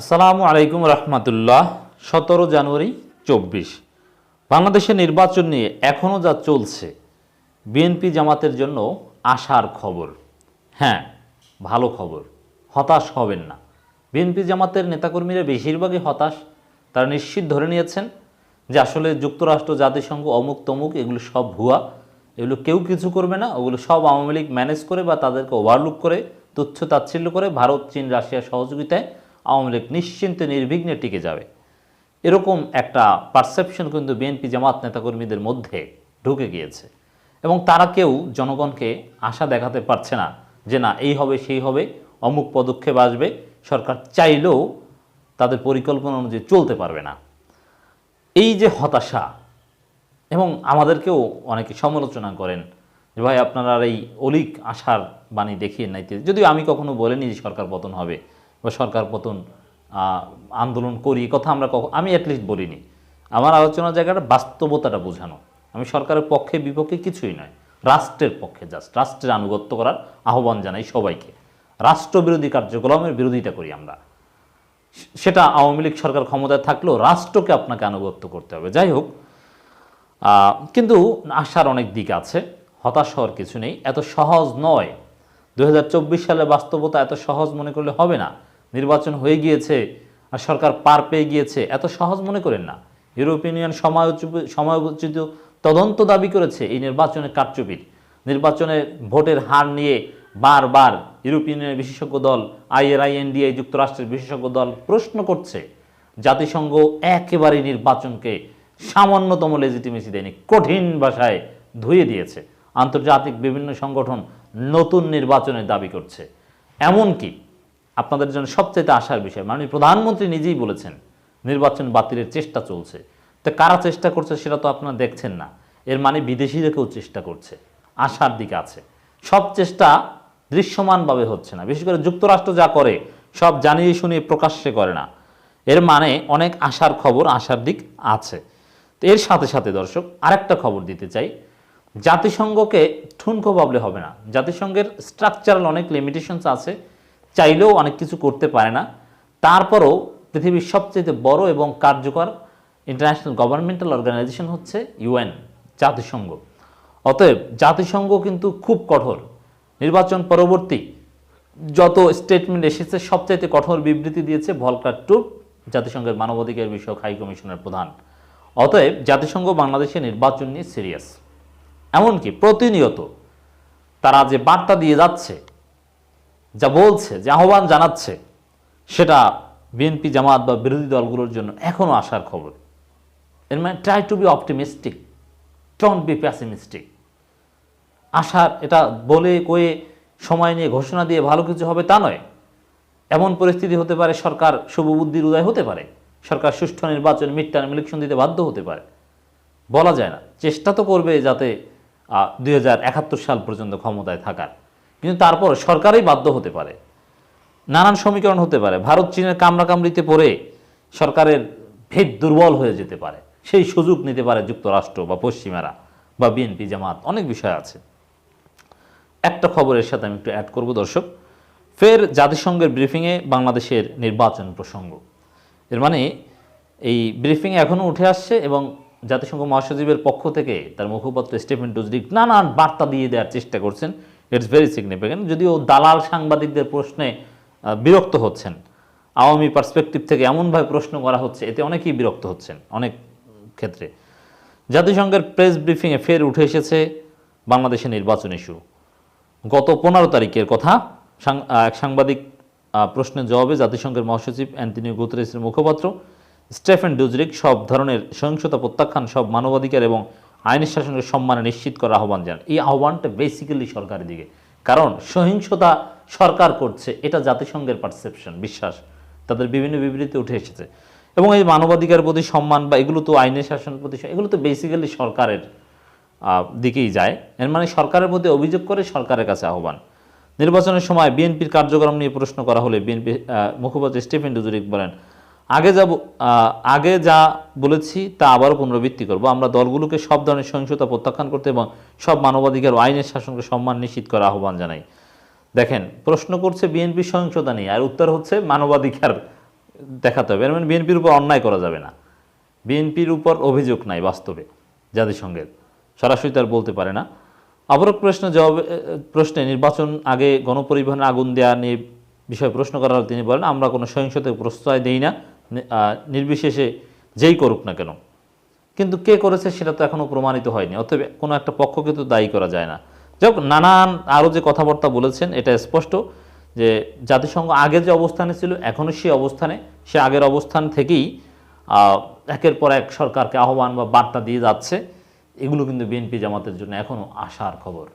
আসসালামু আলাইকুম রহমতুল্লাহ, সতেরো জানুয়ারি চব্বিশ। বাংলাদেশের নির্বাচন নিয়ে এখনও যা চলছে, বিএনপি জামাতের জন্য আশার খবর। হ্যাঁ ভালো খবর, হতাশ হবেন না। বিএনপি জামাতের নেতাকর্মীরা বেশিরভাগই হতাশ, তারা নিশ্চিত ধরে নিয়েছেন যে আসলে যুক্তরাষ্ট্র, জাতিসংঘ, অমুক তমুক, এগুলো সব ভুয়া, এগুলো কেউ কিছু করবে না, ওগুলো সব আওয়ামী লীগ ম্যানেজ করে বা তাদেরকে ওভারলুক করে, তুচ্ছ তাচ্ছিল্য করে ভারত, চীন রাশিয়ার সহযোগিতায় আওয়ামী লীগ নিশ্চিন্তে নির্বিঘ্নে টিকে যাবে। এরকম একটা পারসেপশন কিন্তু বিএনপি জামাত নেতাকর্মীদের মধ্যে ঢুকে গিয়েছে। এবং তারা কেউ জনগণকে আশা দেখাতে পারছে না যে না, এই হবে, সেই হবে, অমুক পদক্ষেপ আসবে, সরকার চাইলেও তাদের পরিকল্পনা অনুযায়ী চলতে পারবে না। এই যে হতাশা, এবং আমাদেরকেও অনেকে সমালোচনা করেন যে, ভাই, আপনারা এই অলিক আশার বাণী দেখিয়ে নাইতে যদিও আমি কখনো বলিনি যে সরকার পতন হবে। বা সরকার পতন আন্দোলন করি কথা আমরা কখন আমি অ্যাটলিস্ট বলিনি। আমার আলোচনার জায়গাটা বাস্তবতাটা বোঝানো। আমি সরকারের পক্ষে, বিপক্ষে কিছুই নয়। রাষ্ট্রের পক্ষে জাস্ট রাষ্ট্রের আনুগত্য করার আহ্বান জানাই সবাইকে। রাষ্ট্রবিরোধী কার্যক্রমের বিরোধিতা করি আমরা। সেটা আওয়ামী লীগ সরকার ক্ষমতায় থাকলেও রাষ্ট্রকে আপনাকে আনুগত্য করতে হবে। যাই হোক কিন্তু আশার অনেক দিক আছে। হতাশ হওয়ার কিছু নেই। এত সহজ নয়। দু সালে বাস্তবতা এত সহজ মনে করলে হবে না। নির্বাচন হয়ে গিয়েছে আর সরকার পার পেয়ে গিয়েছে, এত সহজ মনে করেন না। ইউরোপিয়ান ইউনিয়ন সময়োচিত তদন্ত দাবি করেছে এই নির্বাচনের কারচুপির নির্বাচনে ভোটের হার নিয়ে বারবার ইউরোপিয়ান ইউনিয়নের বিশেষজ্ঞ দল আইএনডিআই যুক্তরাষ্ট্রের বিশেষজ্ঞ দল প্রশ্ন করছে, জাতিসংঘ একেবারে নির্বাচনকে সামান্যতম লেজিটিমেসি দেয়নি, কঠিন ভাষায় ধুয়ে দিয়েছে। আন্তর্জাতিক বিভিন্ন সংগঠন নতুন নির্বাচনের দাবি করছে। এমনকি আপনাদের জন্য সবচেয়ে আশার বিষয়। মাননীয় প্রধানমন্ত্রী নিজেই বলেছেন, নির্বাচন বাতিলের চেষ্টা চলছে। তো কারা চেষ্টা করছে সেটা তো আপনারা দেখছেন না। এর মানে বিদেশিরা কেউ চেষ্টা করছে। আশার দিকে আছে। সব চেষ্টা দৃশ্যমানভাবে হচ্ছে না। বিশেষ করে যুক্তরাষ্ট্র যা করে, সব জানিয়ে শুনিয়ে প্রকাশ্যে করে না। এর মানে অনেক আশার খবর আশার দিক আছে। তো এর সাথে সাথে দর্শক, আরেকটা খবর দিতে চাই। জাতিসংঘকে ঠুনকো ভাবলে হবে না। জাতিসংঘের স্ট্রাকচারাল অনেক লিমিটেশনস আছে। চাইলেও অনেক কিছু করতে পারে না। তারপরও পৃথিবীর সবচেয়ে বড় এবং কার্যকর ইন্টারন্যাশনাল গভর্নমেন্টাল অর্গানাইজেশন হচ্ছে ইউএন জাতিসংঘ। অতএব জাতিসংঘ কিন্তু খুব কঠোর। নির্বাচন পরবর্তী যত স্টেটমেন্ট এসেছে, সবচাইতে কঠোর বিবৃতি দিয়েছে ভলকার টুর জাতিসংঘের মানবাধিকার বিষয়ক হাই কমিশনের প্রধান। অতএব জাতিসংঘ বাংলাদেশের নির্বাচন নিয়ে সিরিয়াস এমনকি প্রতিনিয়ত তারা যে বার্তা দিয়ে যাচ্ছে যা বলছে, যে আহ্বান জানাচ্ছে, সেটা বিএনপি জামাত বা বিরোধী দলগুলোর জন্য এখনও আসার খবর। এর মানে try to be optimistic don't be pessimistic আশার এটা বলে কয়ে সময় নিয়ে ঘোষণা দিয়ে ভালো কিছু হবে তা নয়। এমন পরিস্থিতি হতে পারে সরকার শুভবুদ্ধির উদয় হতে পারে, সরকার সুষ্ঠু নির্বাচন মিড ইলেকশন দিতে বাধ্য হতে পারে। বলা যায় না, চেষ্টা তো করবে যাতে দু হাজার একাত্তর সাল পর্যন্ত ক্ষমতায় থাকার। কিন্তু তারপর সরকারই বাধ্য হতে পারে। নানান সমীকরণ হতে পারে। ভারত চীনের কামড়াকামড়িতে পড়ে সরকারের ভেদ দুর্বল হয়ে যেতে পারে। সেই সুযোগ নিতে পারে যুক্তরাষ্ট্র বা পশ্চিমারা বা বিএনপি, জামাত, অনেক বিষয় আছে। একটা খবরের সাথে আমি একটু অ্যাড করব দর্শক। ফের জাতিসংঘের ব্রিফিংয়ে বাংলাদেশের নির্বাচন প্রসঙ্গ। এর মানে এই ব্রিফিংয়ে এখনও উঠে আসছে এবং জাতিসংঘ মহাসচিবের পক্ষ থেকে তার মুখপাত্র স্টিফেন ডুজরিক নানান বার্তা দিয়ে দেওয়ার চেষ্টা করছেন। ইটস ভেরি সিগনিফিকেন্ট যদিও দালাল সাংবাদিকদের প্রশ্নে বিরক্ত হচ্ছেন। আওয়ামী পার্সপেক্টিভ থেকে এমনভাবে প্রশ্ন করা হচ্ছে, এতে অনেকেই বিরক্ত হচ্ছেন, অনেক ক্ষেত্রে। জাতিসংঘের প্রেস ব্রিফিংয়ে ফের উঠে এসেছে বাংলাদেশের নির্বাচন ইস্যু গত পনেরো তারিখের কথা এক সাংবাদিক প্রশ্নের জবাবে জাতিসংঘের মহাসচিব অ্যান্টনিও গুতরেসের মুখপাত্র স্টেফেন ডুজরিক সব ধরনের সহিংসতা প্রত্যাখ্যান, সব মানবাধিকার এবং আইনের শাসনের সম্মানে নিশ্চিত করার আহ্বান জানান। এই আহ্বানটা বেসিক্যালি সরকারের দিকে। কারণ সহিংসতা সরকার করছে, এটা জাতিসংঘের পারসেপশন বিশ্বাস। তাদের বিভিন্ন বিবৃতি উঠে এসেছে। এবং এই মানবাধিকার প্রতি সম্মান বা এগুলো তো আইনের শাসনের প্রতি এগুলো তো বেসিক্যালি সরকারের দিকেই যায়। এর মানে সরকারের প্রতি অভিযোগ করে সরকারের কাছে আহ্বান। নির্বাচনের সময় বিএনপির কার্যক্রম নিয়ে প্রশ্ন করা হলে বিএনপি মুখপাত্র স্টিফেন ডুজুরিক বলেন আগে যা আগে যা বলেছি তা আবারও পুনরাবৃত্তি করব। আমরা দলগুলোকে সব ধরনের সহিংসতা প্রত্যাখ্যান করতে এবং সব মানবাধিকার ও আইনের শাসনকে সম্মান নিশ্চিত করার আহ্বান জানাই। দেখেন, প্রশ্ন করছে বিএনপি সহিংসতা নিয়ে, আর উত্তর হচ্ছে মানবাধিকার দেখাতে হবে। মানে বিএনপির উপর অন্যায় করা যাবে না। বিএনপির উপর অভিযোগ নাই বাস্তবে, জাতিসংঘের। সরাসরি তার বলতে পারে না। অপরক প্রশ্ন জবাবে প্রশ্নে নির্বাচন আগে গণপরিবহনে আগুন দেওয়া নিয়ে বিষয়ে প্রশ্ন করার তিনি বলেন, আমরা কোনো সহিংসতাকে প্রশ্রয় দেই না। নির্বিশেষে যেই করুক না কেন। কিন্তু কে করেছে সেটা তো এখনও প্রমাণিত হয়নি, অতএব কোনো একটা পক্ষকে তো দায়ী করা যায় না। যাই হোক, নানান আরও যে কথাবার্তা বলেছেন, এটা স্পষ্ট যে জাতিসংঘ আগে যে অবস্থানে ছিল এখনও সেই অবস্থানে, সে আগের অবস্থান থেকেই একের পর এক সরকারকে আহ্বান বা বার্তা দিয়ে যাচ্ছে। এগুলো কিন্তু বিএনপি জামাতের জন্য এখনও আশার খবর।